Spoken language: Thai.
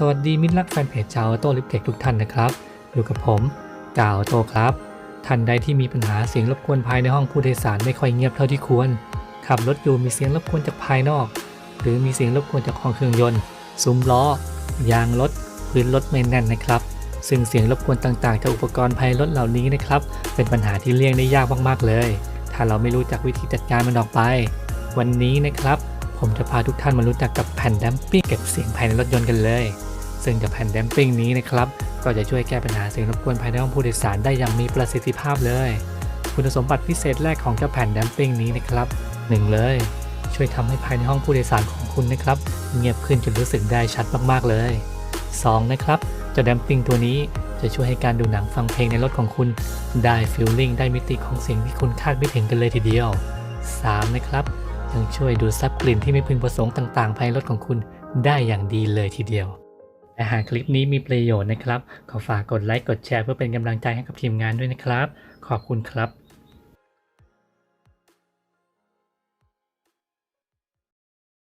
สวัสดีมิตรรักแฟนเพจจาวโต้ลิฟเทคทุกท่านนะครับ อยู่กับผมกาวโตครับ ท่านใดที่มีปัญหาเสียงรบกวนภายในห้องผู้โดยสารไม่ค่อยเงียบเท่าที่ควร ขับรถอยู่มีเสียงรบกวนจากภายนอก หรือมีเสียงรบกวนจากห้องเครื่องยนต์ ซุ้มล้อ ยางรถพื้นรถไม่แน่นนะครับ ซึ่งเสียงรบกวนต่างๆจากอุปกรณ์ภายในรถเหล่านี้นะครับ เป็นปัญหาที่เลี่ยงได้ยากมากๆเลย ถ้าเราไม่รู้จักวิธีจัดการมันออกไป วันนี้นะครับ ผมจะพาทุกท่านมารู้จักกับแผ่นแดมปิ้งเก็บเสียงภายในรถยนต์กันเลย ซึ่งกับแผ่นแดมปิ้งนี้นะครับก็จะช่วยแก้ปัญหาเสียงรบกวนภายในห้องผู้โดยสารได้อย่างมีประสิทธิภาพเลย คุณสมบัติพิเศษแรกของเจ้าแผ่นแดมปิ้งนี้นะครับหนึ่งเลย ช่วยทำให้ภายในห้องผู้โดยสารของคุณนะครับ เงียบขึ้นจนรู้สึกได้ชัดมากๆเลย 2. นะครับเจ้าแดมปิ้งตัวนี้จะช่วยให้การดูหนังฟังเพลงในรถของคุณได้ฟิลลิ่งได้มิติของเสียงที่คุณคาดไม่ถึงกันเลยทีเดียว 3. นะครับ ยังช่วยดูดซับกลิ่นที่ไม่พึงประสงค์ต่างๆ ภายในรถของคุณได้อย่างดีเลยทีเดียว และหากคลิปนี้มีประโยชน์นะครับ ขอฝากกดไลค์กดแชร์เพื่อเป็นกำลังใจให้กับทีมงานด้วยนะครับ ขอบคุณครับ